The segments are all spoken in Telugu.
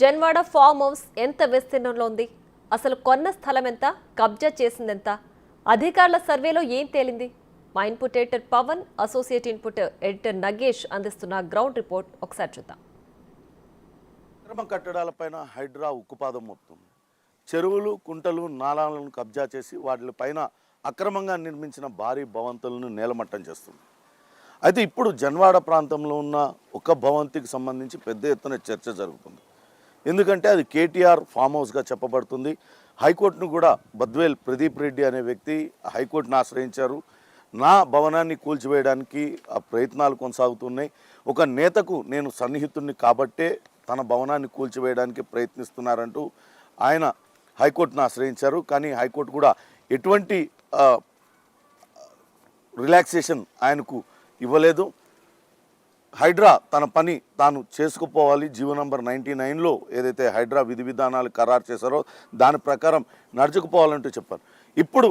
జన్వాడ ఫామ్ హౌస్ ఎంత విస్తీర్ణంలో ఉంది? అసలు కొన్న స్థలం ఎంత? కబ్జా చేసిందెంత? అధికారుల సర్వేలో ఏం తేలింది? మా input editor Pawan associate input editor Nagesh అందిస్తున్న గ్రౌండ్ రిపోర్ట్ ఒకసారి చూద్దాం. అక్రమ కట్టడాలపైన హైడ్రా ఉక్కుపాదం మోపుతుంది. చెరువులు కుంటలు నాలాలను కబ్జా చేసి వాటిపైన అక్రమంగా నిర్మించిన భారీ భవంతులను నేలమట్టం చేస్తుంది. అయితే ఇప్పుడు జన్వాడ ప్రాంతంలో ఉన్న ఒక భవంతికి సంబంధించి పెద్ద ఎత్తున చర్చ జరుగుతుంది. ఎందుకంటే అది కేటీఆర్ ఫామ్ హౌస్గా చెప్పబడుతుంది. హైకోర్టును కూడా బద్వేల్ ప్రదీప్ రెడ్డి అనే వ్యక్తి హైకోర్టును ఆశ్రయించారు. నా భవనాన్ని కూల్చివేయడానికి ఆ ప్రయత్నాలు కొనసాగుతున్నాయి. ఒక నేతకు నేను సన్నిహితుడిని కాబట్టే తన భవనాన్ని కూల్చివేయడానికి ప్రయత్నిస్తున్నారంటూ ఆయన హైకోర్టును ఆశ్రయించారు. కానీ హైకోర్టు కూడా ఎటువంటి రిలాక్సేషన్ ఆయనకు ఇవ్వలేదు. హైడ్రా తన పని తాను చేసుకుపోవాలి. జీవో నంబర్ నైంటీ నైన్లో ఏదైతే హైడ్రా విధి విధానాలు ఖరారు చేశారో దాని ప్రకారం నడుచుకుపోవాలంటూ చెప్పారు. ఇప్పుడు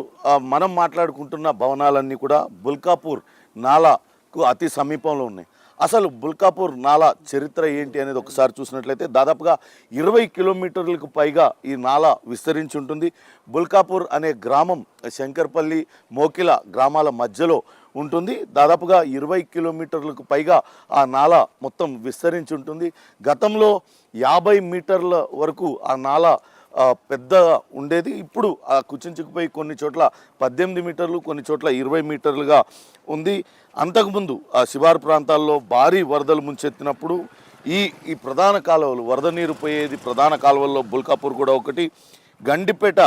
మనం మాట్లాడుకుంటున్న భవనాలన్నీ కూడా బుల్కాపూర్ నాలాకు అతి సమీపంలో ఉన్నాయి. అసలు బుల్కాపూర్ నాలా చరిత్ర ఏంటి అనేది ఒకసారి చూసినట్లయితే దాదాపుగా ఇరవై కిలోమీటర్లకు పైగా ఈ నాలా విస్తరించి ఉంటుంది. బుల్కాపూర్ అనే గ్రామం శంకర్పల్లి మోకిల గ్రామాల మధ్యలో ఉంటుంది. దాదాపుగా ఇరవై కిలోమీటర్లకు పైగా ఆ నాల మొత్తం విస్తరించి ఉంటుంది గతంలో యాభై మీటర్ల వరకు ఆ నాల పెద్ద ఉండేది. ఇప్పుడు ఆ కుచించుకుపోయి కొన్ని చోట్ల పద్దెనిమిది మీటర్లు కొన్ని చోట్ల ఇరవై మీటర్లుగా ఉంది. అంతకుముందు ఆ శివారు ప్రాంతాల్లో భారీ వరదలు ముంచెత్తినప్పుడు ఈ ఈ ప్రధాన కాలువలు వరద నీరు పోయేది ప్రధాన కాలువల్లో బుల్కాపూర్ కూడా ఒకటి. గండిపేట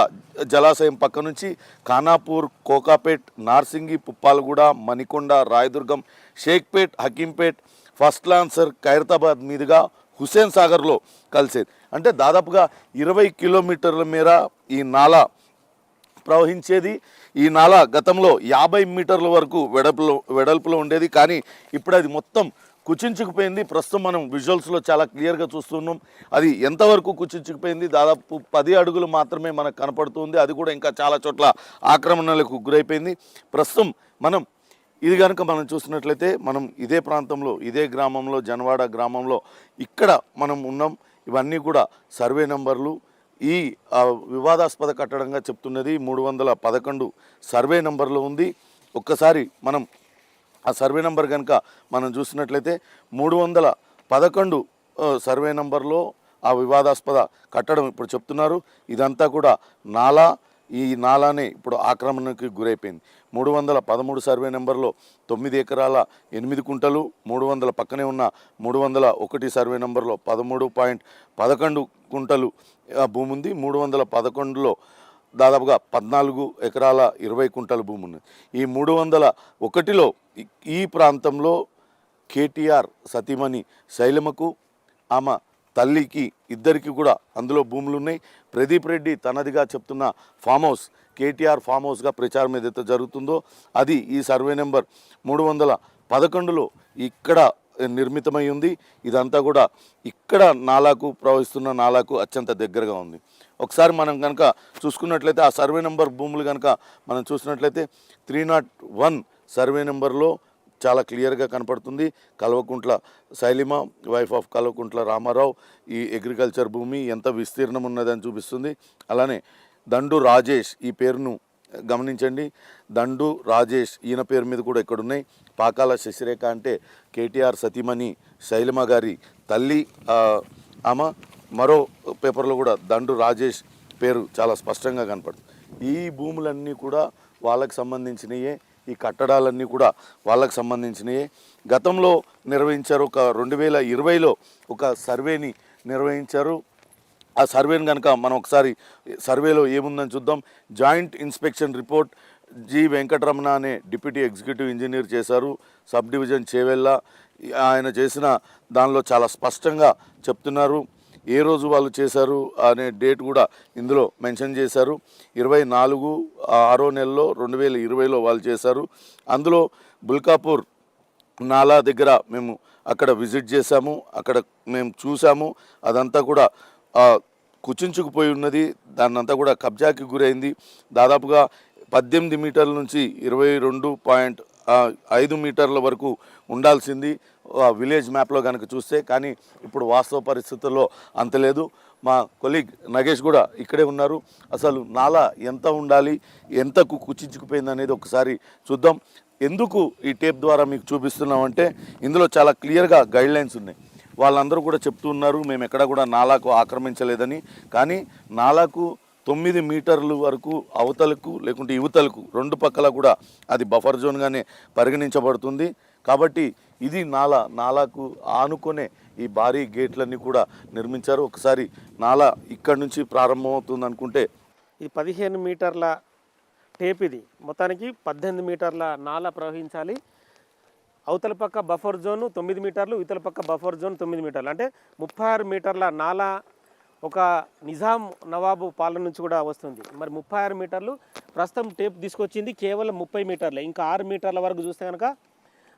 జలాశయం పక్క నుంచి ఖానాపూర్ కోకాపేట్ నార్సింగి పుప్పాలగూడ మణికొండ రాయదుర్గం షేక్పేట్ హకీంపేట్ ఫస్ట్ లాన్సర్ ఖైరతాబాద్ మీదుగా హుసేన్ సాగర్లో కలిసేది. అంటే దాదాపుగా ఇరవై కిలోమీటర్ల మేర ఈ నాలా ప్రవహించేది. ఈ నాల గతంలో యాభై మీటర్ల వరకు వెడల్పులో వెడల్పులో ఉండేది. కానీ ఇప్పుడు అది మొత్తం కుచించుకుపోయింది. ప్రస్తుతం మనం విజువల్స్లో చాలా క్లియర్గా చూస్తున్నాం. అది ఎంతవరకు కుచించుకుపోయింది? దాదాపు పది అడుగులు మాత్రమే మనకు కనపడుతుంది. అది కూడా ఇంకా చాలా చోట్ల ఆక్రమణలకు గురైపోయింది. ప్రస్తుతం మనం ఇది కనుక మనం చూసినట్లయితే మనం ఇదే ప్రాంతంలో ఇదే గ్రామంలో జనవాడ గ్రామంలో ఇక్కడ మనం ఉన్నాం. ఇవన్నీ కూడా సర్వే నంబర్లు. ఈ వివాదాస్పద కట్టడంగా చెప్తున్నది మూడు వందల పదకొండు సర్వే నంబర్లో ఉంది. ఒక్కసారి మనం ఆ సర్వే నెంబర్ కనుక మనం చూసినట్లయితే మూడు వందల పదకొండు సర్వే నెంబర్లో ఆ వివాదాస్పద కట్టడం ఇప్పుడు చెప్తున్నారు. ఇదంతా కూడా నాలా ఈ నాలానే ఇప్పుడు ఆక్రమణకి గురైపోయింది. మూడు వందల పదమూడు సర్వే నెంబర్లో తొమ్మిది ఎకరాల ఎనిమిది కుంటలు మూడు వందల పక్కనే ఉన్న మూడు వందల ఒకటి సర్వే నెంబర్లో పదమూడు పాయింట్ పదకొండు కుంటలు భూమి ఉంది మూడు వందల పదకొండులో దాదాపుగా పద్నాలుగు ఎకరాల ఇరవై కుంటల భూమి ఉంది ఈ మూడు వందల ఒకటిలో ఈ- ఈ ప్రాంతంలో కేటీఆర్ సతీమణి శైలమకు ఆమె తల్లికి ఇద్దరికి కూడా అందులో భూములు ఉన్నాయి. ప్రదీప్ రెడ్డి తనదిగా చెప్తున్న ఫామ్ హౌస్ కేటీఆర్ ఫామ్ హౌస్గా ప్రచారం ఏదైతే జరుగుతుందో అది ఈ సర్వే నెంబర్ మూడు వందల పదకొండులో ఇక్కడ నిర్మితమై ఉంది. ఇదంతా కూడా ఇక్కడ నాలాకు ప్రవహిస్తున్న నాలాకు అత్యంత దగ్గరగా ఉంది. ఒకసారి మనం కనుక చూసుకున్నట్లయితే ఆ సర్వే నెంబర్ భూములు కనుక మనం చూసినట్లయితే త్రీ నాట్ వన్ సర్వే నెంబర్లో చాలా క్లియర్గా కనపడుతుంది. కల్వకుంట్ల శైలిమ వైఫ్ ఆఫ్ కల్వకుంట్ల రామారావు ఈ అగ్రికల్చర్ భూమి ఎంత విస్తీర్ణం ఉన్నదని చూపిస్తుంది. అలానే దండు రాజేష్ ఈ పేరును గమనించండి. దండు రాజేష్ ఈయన పేరు మీద కూడా ఇక్కడ ఉన్నాయి పాకాల శశిరేఖ అంటే కేటీఆర్ సతీమణి శైలమ గారి తల్లి ఆమె. మరో పేపర్లో కూడా దండు రాజేష్ పేరు చాలా స్పష్టంగా కనపడుతుంది. ఈ భూములన్నీ కూడా వాళ్ళకు సంబంధించినయే ఈ కట్టడాలన్నీ కూడా వాళ్ళకు సంబంధించినయే. గతంలో నిర్వహించారు ఒక రెండు వేల ఇరవైలో ఒక సర్వేని నిర్వహించారు. ఆ సర్వేని కనుక మనం ఒకసారి సర్వేలో ఏముందని చూద్దాం. Joint inspection report G Venkataramana అనే డిప్యూటీ ఎగ్జిక్యూటివ్ ఇంజనీర్ చేశారు సబ్ డివిజన్ చేవెళ్ళ. ఆయన చేసిన దానిలో చాలా స్పష్టంగా చెప్తున్నారు. ఏ రోజు వాళ్ళు చేశారు అనే డేట్ కూడా ఇందులో మెన్షన్ చేశారు. ఇరవై నాలుగు ఆరో నెలలో రెండు వేల ఇరవైలో వాళ్ళు చేశారు. అందులో బుల్కాపూర్ నాలా దగ్గర మేము అక్కడ విజిట్ చేశాము. అక్కడ మేము చూసాము అదంతా కూడా కుచించుకుపోయి ఉన్నది. దాన్నంతా కూడా కబ్జాకి గురైంది. దాదాపుగా పద్దెనిమిది మీటర్ల నుంచి ఇరవై రెండు పాయింట్ ఐదు మీటర్ల వరకు ఉండాల్సింది. ఆ, విలేజ్ మ్యాప్లో కనుక చూస్తే కానీ ఇప్పుడు వాస్తవ పరిస్థితుల్లో అంత లేదు. మా కొలీగ్ నగేష్ కూడా ఇక్కడే ఉన్నారు. అసలు నాలా ఎంత ఉండాలి ఎంతకు కుచించుకుపోయింది అనేది ఒకసారి చూద్దాం. ఎందుకు ఈ టేప్ ద్వారా మీకు చూపిస్తున్నామంటే ఇందులో చాలా క్లియర్గా గైడ్ లైన్స్ ఉన్నాయి. వాళ్ళందరూ కూడా చెప్తూ ఉన్నారు మేము ఎక్కడ కూడా నాలాకు ఆక్రమించలేదని. కానీ నాలాకు తొమ్మిది మీటర్లు వరకు అవతలకు లేకుంటే యువతలకు రెండు పక్కల కూడా అది బఫర్ జోన్గానే పరిగణించబడుతుంది. కాబట్టి ఇది నాలా నాలాకు ఆనుకునే ఈ భారీ గేట్లన్నీ కూడా నిర్మించారు. ఒకసారి నాలా ఇక్కడ నుంచి ప్రారంభమవుతుంది అనుకుంటే ఇది పదిహేను మీటర్ల టేప్ ఇది. మొత్తానికి పద్దెనిమిది మీటర్ల నాల ప్రవహించాలి. అవతల పక్క బఫర్ జోన్ తొమ్మిది మీటర్లు ఇవతల పక్క బఫర్ జోన్ తొమ్మిది మీటర్లు. అంటే ముప్పై ఆరు మీటర్ల నాలా ఒక నిజాం నవాబు పాలన నుంచి కూడా వస్తుంది. మరి ముప్పై ఆరు మీటర్లు ప్రస్తుతం టేప్ తీసుకొచ్చింది కేవలం ముప్పై మీటర్లే. ఇంకా ఆరు మీటర్ల వరకు చూస్తే కనుక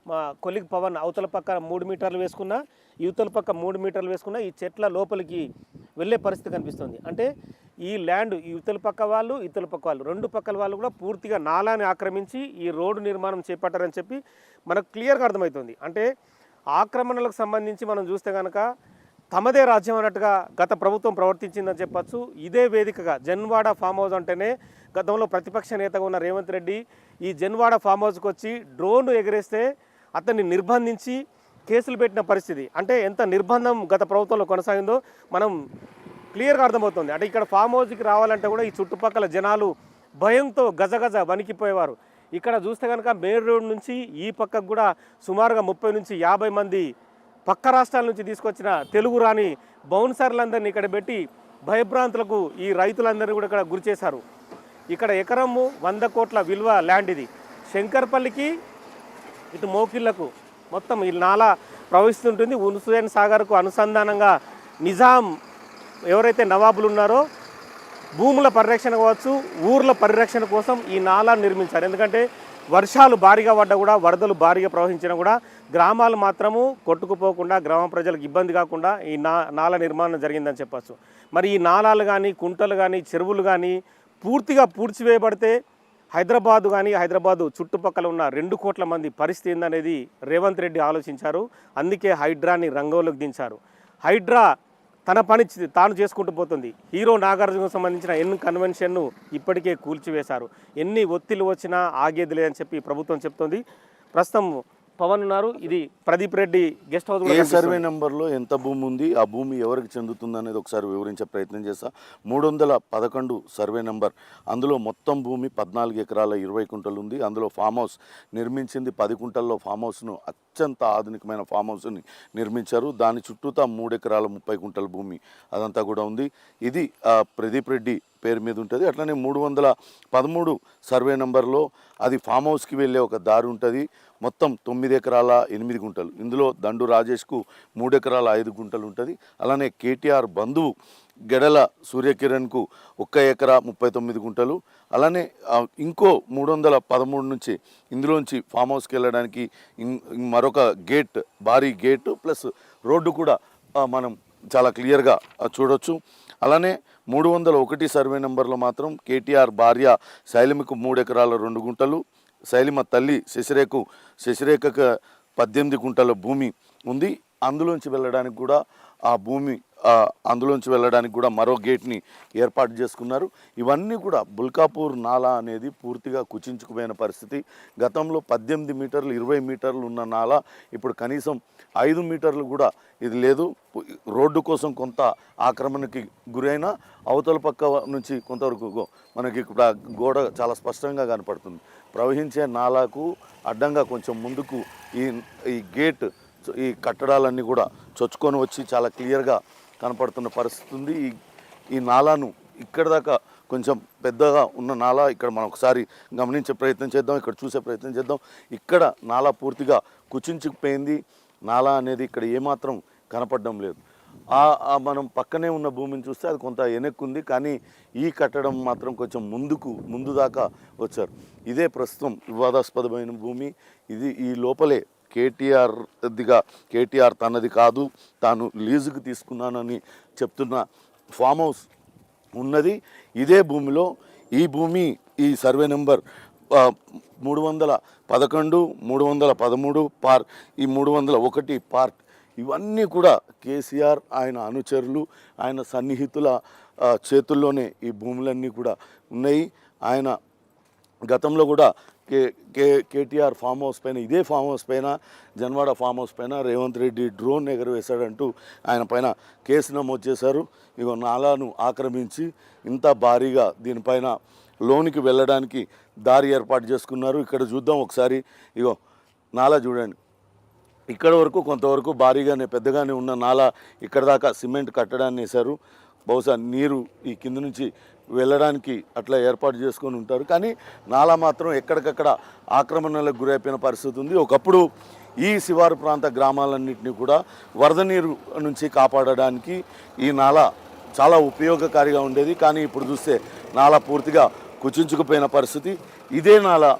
మా కొలిగ్ పవన్ అవతల పక్క మూడు మీటర్లు వేసుకున్నా యువతల పక్క మూడు మీటర్లు వేసుకున్నా ఈ చెట్ల లోపలికి వెళ్ళే పరిస్థితి కనిపిస్తుంది. అంటే ఈ ల్యాండ్ యువతల పక్క వాళ్ళు ఇతల పక్క వాళ్ళు రెండు పక్కల వాళ్ళు కూడా పూర్తిగా నాలాని ఆక్రమించి ఈ రోడ్డు నిర్మాణం చేపట్టారని చెప్పి మనకు క్లియర్గా అర్థమవుతుంది. అంటే ఆక్రమణలకు సంబంధించి మనం చూస్తే కనుక తమదే రాజ్యం అన్నట్టుగా గత ప్రభుత్వం ప్రవర్తించిందని చెప్పచ్చు. ఇదే వేదికగా జన్వాడ ఫామ్ హౌస్ అంటేనే గతంలో ప్రతిపక్ష నేతగా ఉన్న రేవంత్ రెడ్డి ఈ జన్వాడ ఫామ్ హౌస్కి వచ్చి డ్రోన్ ఎగరేస్తే అతన్ని నిర్బంధించి కేసులు పెట్టిన పరిస్థితి. అంటే ఎంత నిర్బంధం గత ప్రభుత్వంలో కొనసాగిందో మనం క్లియర్గా అర్థమవుతుంది. అంటే ఇక్కడ ఫామ్ హౌస్కి రావాలంటే కూడా ఈ చుట్టుపక్కల జనాలు భయంతో గజగజ వణికిపోయేవారు. ఇక్కడ చూస్తే కనుక మెయిన్ రోడ్ నుంచి ఈ పక్కకు కూడా సుమారుగా ముప్పై నుంచి యాభై మంది పక్క రాష్ట్రాల నుంచి తీసుకొచ్చిన తెలుగు రాని బౌన్సర్లందరినీ ఇక్కడ పెట్టి భయభ్రాంతులకు ఈ రైతులందరినీ కూడా ఇక్కడ గురి చేశారు. ఇక్కడ ఎకరము వంద కోట్ల విలువ ల్యాండ్ ఇది. శంకర్పల్లికి ఇటు మోకిళ్ళకు మొత్తం ఈ నాలా ప్రవహిస్తుంటుంది. హుస్సేన్ సాగర్కు అనుసంధానంగా నిజాం ఎవరైతే నవాబులు ఉన్నారో భూముల పరిరక్షణ కావచ్చు ఊర్ల పరిరక్షణ కోసం ఈ నాలా నిర్మించారు. ఎందుకంటే వర్షాలు భారీగా పడ్డా కూడా వరదలు భారీగా ప్రవహించినా కూడా గ్రామాలు మాత్రము కొట్టుకుపోకుండా గ్రామ ప్రజలకు ఇబ్బంది కాకుండా ఈ నా నాల నిర్మాణం జరిగిందని చెప్పచ్చు. మరి ఈ నాలాలు కానీ కుంటలు కానీ చెరువులు కానీ పూర్తిగా పూడ్చివేయబడితే హైదరాబాదు కానీ హైదరాబాదు చుట్టుపక్కల ఉన్న రెండు కోట్ల మంది పరిస్థితి ఏందనేది రేవంత్ రెడ్డి ఆలోచించారు. అందుకే హైడ్రాని రంగంలోకి దించారు. హైడ్రా తన పని తాను చేసుకుంటూ పోతుంది. హీరో నాగార్జునకు సంబంధించిన ఎన్ని కన్వెన్షన్ను ఇప్పటికే కూల్చివేశారు. ఎన్ని ఒత్తిళ్ళు వచ్చినా ఆగేది లేదని చెప్పి ప్రభుత్వం చెప్తోంది. ప్రస్తుతం పవన్ ఉన్నారు. ఇది ప్రదీప్ రెడ్డి గెస్ట్ హౌస్ ఏ. సర్వే నెంబర్లో ఎంత భూమి ఉంది ఆ భూమి ఎవరికి చెందుతుంది అనేది ఒకసారి వివరించే ప్రయత్నం చేస్తా. మూడు వందల పదకొండు సర్వే నెంబర్. అందులో మొత్తం భూమి పద్నాలుగు ఎకరాల ఇరవై కుంటలు ఉంది. అందులో ఫామ్ హౌస్ నిర్మించింది పది కుంటల్లో ఫామ్ హౌస్ను అత్యంత ఆధునికమైన ఫామ్ హౌస్ని నిర్మించారు. దాని చుట్టూతా మూడు ఎకరాల ముప్పై కుంటల భూమి అదంతా కూడా ఉంది. ఇది ప్రదీప్ రెడ్డి పేరు మీద ఉంటుంది. అట్లనే మూడు వందల పదమూడు సర్వే నెంబర్లో అది ఫామ్ హౌస్కి వెళ్ళే ఒక దారి ఉంటుంది. మొత్తం తొమ్మిది ఎకరాల ఎనిమిది గుంటలు. ఇందులో దండు రాజేష్కు మూడు ఎకరాల ఐదు గుంటలు ఉంటుంది. అలానే కేటీఆర్ బంధువు గెడల సూర్యకిరణ్కు ఒక్క ఎకరా ముప్పై తొమ్మిది గుంటలు. అలానే ఇంకో మూడు వందల పదమూడు నుంచి ఇందులోంచి ఫామ్ హౌస్కి వెళ్ళడానికి మరొక గేట్ భారీ గేటు ప్లస్ రోడ్డు కూడా మనం చాలా క్లియర్గా చూడొచ్చు. అలానే మూడు వందల ఒకటి సర్వే నెంబర్లో మాత్రం కేటీఆర్ భార్య శైలిమకు మూడు ఎకరాల రెండు గుంటలు శైలిమ తల్లి శశిరేఖకు శశిరేఖకు పద్దెనిమిది గుంటల భూమి ఉంది. అందులోంచి వెళ్ళడానికి కూడా ఆ భూమి అందులోంచి వెళ్ళడానికి కూడా మరో గేట్ని ఏర్పాటు చేసుకున్నారు. ఇవన్నీ కూడా బుల్కాపూర్ నాలా అనేది పూర్తిగా కుచించుకుపోయిన పరిస్థితి. గతంలో పద్దెనిమిది మీటర్లు ఇరవై మీటర్లు ఉన్న నాలా ఇప్పుడు కనీసం ఐదు మీటర్లు కూడా ఇది లేదు. రోడ్డు కోసం కొంత ఆక్రమణకి గురైన అవతల పక్క నుంచి కొంతవరకు మనకి ఇక్కడ గోడ చాలా స్పష్టంగా కనపడుతుంది. ప్రవహించే నాలాకు అడ్డంగా కొంచెం ముందుకు ఈ ఈ గేట్ ఈ కట్టడాలన్నీ కూడా చొచ్చుకొని వచ్చి చాలా క్లియర్గా కనపడుతున్న పరిస్థితి ఉంది. ఈ ఈ నాలాను ఇక్కడ దాకా కొంచెం పెద్దగా ఉన్న నాలా ఇక్కడ మనం ఒకసారి గమనించే ప్రయత్నం చేద్దాం ఇక్కడ చూసే ప్రయత్నం చేద్దాం. ఇక్కడ నాలా పూర్తిగా కుచించుకుపోయింది నాలా అనేది ఇక్కడ ఏమాత్రం కనపడడం లేదు. ఆ మనం పక్కనే ఉన్న భూమిని చూస్తే అది కొంత వెనక్కుంది కానీ ఈ కట్టడం మాత్రం కొంచెం ముందుకు ముందు దాకా వచ్చారు. ఇదే ప్రస్తుతం వివాదాస్పదమైన భూమి. ఇది ఈ లోపలే కేటీఆర్దిగా కేటీఆర్ తనది కాదు తాను లీజుకు తీసుకున్నానని చెప్తున్న ఫామ్ హౌస్ ఉన్నది. ఇదే భూమిలో ఈ భూమి ఈ సర్వే నెంబర్ మూడు వందల పదకొండు మూడు వందల పదమూడు పార్ ఈ మూడు వందల ఒకటి పార్ట్ ఇవన్నీ కూడా కేసీఆర్ ఆయన అనుచరులు ఆయన సన్నిహితుల చేతుల్లోనే ఈ భూములన్నీ కూడా ఉన్నాయి. ఆయన గతంలో కూడా K K KTR farm house పైన ఇదే ఫామ్ హౌస్ పైన జన్వాడ ఫామ్ హౌస్ పైన రేవంత్ రెడ్డి డ్రోన్ ఎగరవేశాడంటూ ఆయన పైన కేసు నమోదు చేశారు. ఇగో నాలాను ఆక్రమించి ఇంత భారీగా దీనిపైన లోనికి వెళ్ళడానికి దారి ఏర్పాటు చేసుకున్నారు. ఇక్కడ చూద్దాం ఒకసారి. ఇగో నాలా చూడండి. ఇక్కడ వరకు కొంతవరకు భారీగానే పెద్దగానే ఉన్న నాలా ఇక్కడ దాకా సిమెంట్ కట్టడాన్ని వేశారు. బహుశా నీరు ఈ కింద నుంచి వెళ్ళడానికి అట్లా ఏర్పాటు చేసుకొని ఉంటారు. కానీ నాలా మాత్రం ఎక్కడికక్కడ ఆక్రమణలకు గురైపోయిన పరిస్థితి ఉంది. ఒకప్పుడు ఈ శివారు ప్రాంత గ్రామాలన్నింటినీ కూడా వరద నీరు నుంచి కాపాడడానికి ఈ నాలా చాలా ఉపయోగకారిగా ఉండేది. కానీ ఇప్పుడు చూస్తే నాలా పూర్తిగా కుచించుకుపోయిన పరిస్థితి. ఇదే నాలా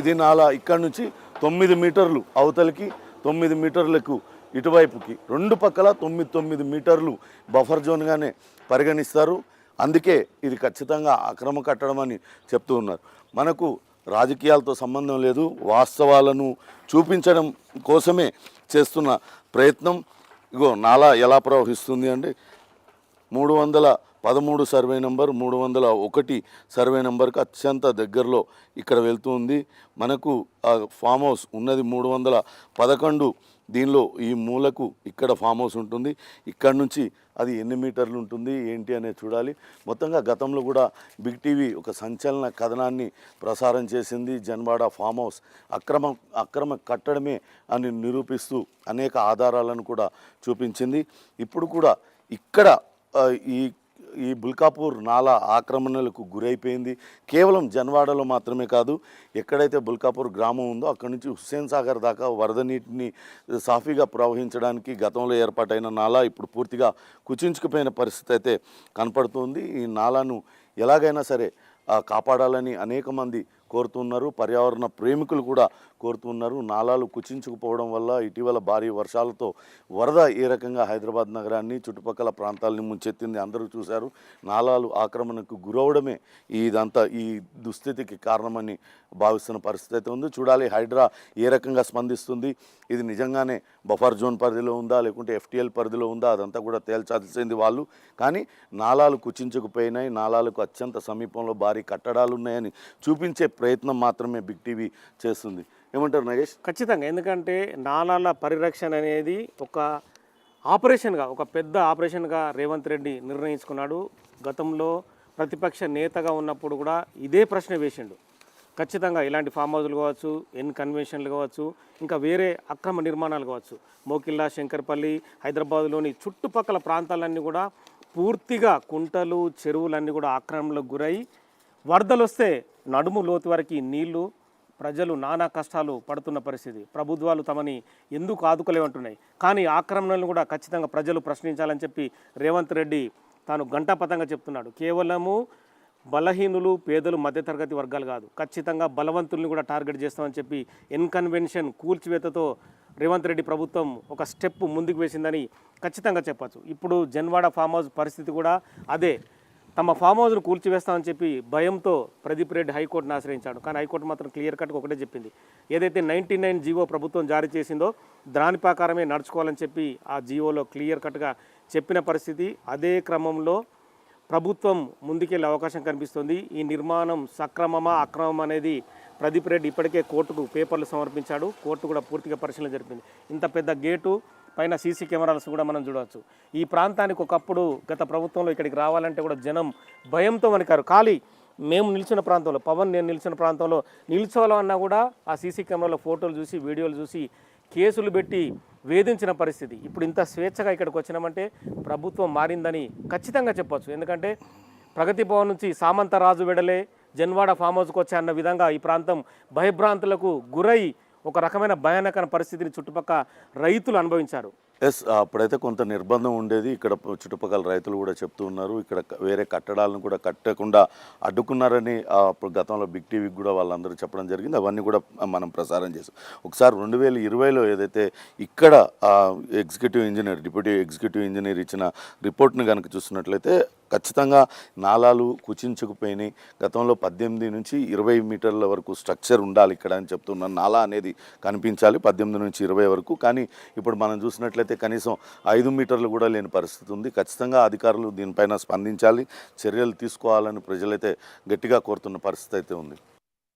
ఇది నాల ఇక్కడ నుంచి తొమ్మిది మీటర్లు అవతలికి తొమ్మిది మీటర్లకు ఇటువైపుకి. రెండు పక్కల తొమ్మిది తొమ్మిది మీటర్లు బఫర్ జోన్గానే పరిగణిస్తారు. అందుకే ఇది ఖచ్చితంగా అక్రమ కట్టడం అని చెప్తూ ఉన్నారు. మనకు రాజకీయాలతో సంబంధం లేదు. వాస్తవాలను చూపించడం కోసమే చేస్తున్న ప్రయత్నం. ఇగో నాలా ఎలా ప్రవహిస్తుంది అంటే మూడు వందల పదమూడు సర్వే నెంబర్ మూడు వందల ఒకటి సర్వే నెంబర్కి అత్యంత దగ్గరలో ఇక్కడ వెళ్తూ ఉంది. మనకు ఆ ఫామ్ హౌస్ ఉన్నది మూడు వందల పదకొండు దీనిలో ఈ మూలకు ఇక్కడ ఫామ్ హౌస్ ఉంటుంది. ఇక్కడ నుంచి అది ఎన్ని మీటర్లు ఉంటుంది ఏంటి అనేది చూడాలి. మొత్తంగా గతంలో కూడా బిగ్ టీవీ ఒక సంచలన కథనాన్ని ప్రసారం చేసింది జన్వాడ ఫామ్ హౌస్. అక్రమ అక్రమ కట్టడమే అని నిరూపిస్తూ అనేక ఆధారాలను కూడా చూపించింది. ఇప్పుడు కూడా ఇక్కడ ఈ ఈ బుల్కాపూర్ నాలా ఆక్రమణలకు గురైపోయింది. కేవలం జన్వాడలో మాత్రమే కాదు ఎక్కడైతే బుల్కాపూర్ గ్రామం ఉందో అక్కడి నుంచి హుస్సేన్ సాగర్ దాకా వరద నీటిని సాఫీగా ప్రవహించడానికి గతంలో ఏర్పాటైన నాలా ఇప్పుడు పూర్తిగా కుచించుకుపోయిన పరిస్థితి అయితే కనపడుతుంది. ఈ నాలాను ఎలాగైనా సరే కాపాడాలని అనేక మంది కోరుతున్నారు. పర్యావరణ ప్రేమికులు కూడా కోరుతున్నారు. నాలాలు కుచించుకుపోవడం వల్ల ఇటీవల భారీ వర్షాలతో వరద ఏ రకంగా హైదరాబాద్ నగరాన్ని చుట్టుపక్కల ప్రాంతాలని ముంచెత్తింది. అందరూ చూశారు. నాలాలు ఆక్రమణకు గురవడమే ఇదంతా ఈ దుస్థితికి కారణమని భావిస్తున్న పరిస్థితి అయితే ఉంది. చూడాలి హైడ్రా ఏ రకంగా స్పందిస్తుంది. ఇది నిజంగానే బఫర్ జోన్ పరిధిలో ఉందా? లేకుంటే ఎఫ్టీఎల్ పరిధిలో ఉందా? అదంతా కూడా తేల్చాల్సింది వాళ్ళు. కానీ నాలాలు కుచించుకుపోయినాయి. నాలాలకు అత్యంత సమీపంలో భారీ కట్టడాలు ఉన్నాయని చూపించే ప్రయత్నం మాత్రమే బిగ్ టీవీ చేస్తుంది. ఏమంటారు నరేష్ ఖచ్చితంగా. ఎందుకంటే నాలాల పరిరక్షణ అనేది ఒక ఆపరేషన్గా ఒక పెద్ద ఆపరేషన్గా రేవంత్ రెడ్డి నిర్ణయించుకున్నాడు. గతంలో ప్రతిపక్ష నేతగా ఉన్నప్పుడు కూడా ఇదే ప్రశ్న వేసిండు. ఖచ్చితంగా ఇలాంటి ఫామ్ హౌస్లు కావచ్చు ఎన్ కన్వెన్షన్లు కావచ్చు ఇంకా వేరే అక్రమ నిర్మాణాలు కావచ్చు. మోకిల్లా శంకర్పల్లి హైదరాబాద్లోని చుట్టుపక్కల ప్రాంతాలన్నీ కూడా పూర్తిగా కుంటలు చెరువులన్నీ కూడా ఆక్రమణలకు గురై వరదలు వస్తే నడుము లోతు వరకు నీళ్ళు ప్రజలు నానా కష్టాలు పడుతున్న పరిస్థితి. ప్రభుత్వాలు తమని ఎందుకు ఆదుకోలేమంటున్నాయి కానీ ఆక్రమణలను కూడా ఖచ్చితంగా ప్రజలు ప్రశ్నించాలని చెప్పి రేవంత్ రెడ్డి తాను గంటాపథంగా చెప్తున్నాడు. కేవలము బలహీనులు పేదలు మధ్యతరగతి వర్గాలు కాదు. ఖచ్చితంగా బలవంతుల్ని కూడా టార్గెట్ చేస్తామని చెప్పి ఎన్కన్వెన్షన్ కూల్చివేతతో రేవంత్ రెడ్డి ప్రభుత్వం ఒక స్టెప్ ముందుకు వేసిందని ఖచ్చితంగా చెప్పచ్చు. ఇప్పుడు జన్వాడ ఫామ్ హౌస్ పరిస్థితి కూడా అదే. తమ ఫామ్ హౌస్ను కూల్చివేస్తామని చెప్పి భయంతో ప్రదీప్ రెడ్డి హైకోర్టును ఆశ్రయించాడు. కానీ హైకోర్టు మాత్రం క్లియర్ కట్గా ఒకటే చెప్పింది. ఏదైతే నైంటీ నైన్ జీవో ప్రభుత్వం జారీ చేసిందో దాని ప్రకారమే నడుచుకోవాలని చెప్పి ఆ జీవోలో క్లియర్ కట్గా చెప్పిన పరిస్థితి. అదే క్రమంలో ప్రభుత్వం ముందుకెళ్ళే అవకాశం కనిపిస్తుంది. ఈ నిర్మాణం సక్రమమా అక్రమం అనేది ప్రదీప్ రెడ్డి ఇప్పటికే కోర్టుకు పేపర్లు సమర్పించాడు. కోర్టు కూడా పూర్తిగా పరిశీలన జరిపింది. ఇంత పెద్ద గేటు పైన సీసీ కెమెరాస్ కూడా మనం చూడవచ్చు. ఈ ప్రాంతానికి ఒకప్పుడు గత ప్రభుత్వంలో ఇక్కడికి రావాలంటే కూడా జనం భయంతో వణికారు. ఖాళీ మేము నిలిచిన ప్రాంతంలో పవన్ నేను నిలిచిన ప్రాంతంలో నిల్చోవాలన్నా కూడా ఆ సీసీ కెమెరాలో ఫోటోలు చూసి వీడియోలు చూసి కేసులు పెట్టి వేధించిన పరిస్థితి. ఇప్పుడు ఇంత స్వేచ్ఛగా ఇక్కడికి వచ్చినామంటే ప్రభుత్వం మారిందని ఖచ్చితంగా చెప్పచ్చు. ఎందుకంటే ప్రగతి భవన్ నుంచి సామంతరాజు వెడలే జన్వాడ ఫామ్ హౌస్కి వచ్చే అన్న విధంగా ఈ ప్రాంతం భయభ్రాంతులకు గురై ఒక రకమైన భయానకర పరిస్థితిని చుట్టుపక్క రైతులు అనుభవించారు. ఎస్ అప్పుడైతే కొంత నిర్బంధం ఉండేది. ఇక్కడ చుట్టుపక్కల రైతులు కూడా చెప్తూ ఉన్నారు. ఇక్కడ వేరే కట్టడాలను కూడా కట్టకుండా అడ్డుకున్నారని అప్పుడు గతంలో బిగ్ టీవీకి కూడా వాళ్ళందరూ చెప్పడం జరిగింది. అవన్నీ కూడా మనం ప్రసారం చేసాం. ఒకసారి రెండు వేల ఇరవైలో ఏదైతే ఇక్కడ executive engineer deputy executive engineer ఇచ్చిన రిపోర్ట్ని కనుక చూస్తున్నట్లయితే ఖచ్చితంగా నాలాలు కుచించుకుపోయినాయి. గతంలో పద్దెనిమిది నుంచి ఇరవై మీటర్ల వరకు స్ట్రక్చర్ ఉండాలి ఇక్కడ అని చెప్తున్నాను నాలా అనేది కనిపించాలి పద్దెనిమిది నుంచి ఇరవై వరకు. కానీ ఇప్పుడు మనం చూసినట్లయితే కనీసం ఐదు మీటర్లు కూడా లేని పరిస్థితి ఉంది. ఖచ్చితంగా అధికారులు దీనిపైన స్పందించాలి చర్యలు తీసుకోవాలని ప్రజలైతే గట్టిగా కోరుతున్న పరిస్థితి అయితే ఉంది.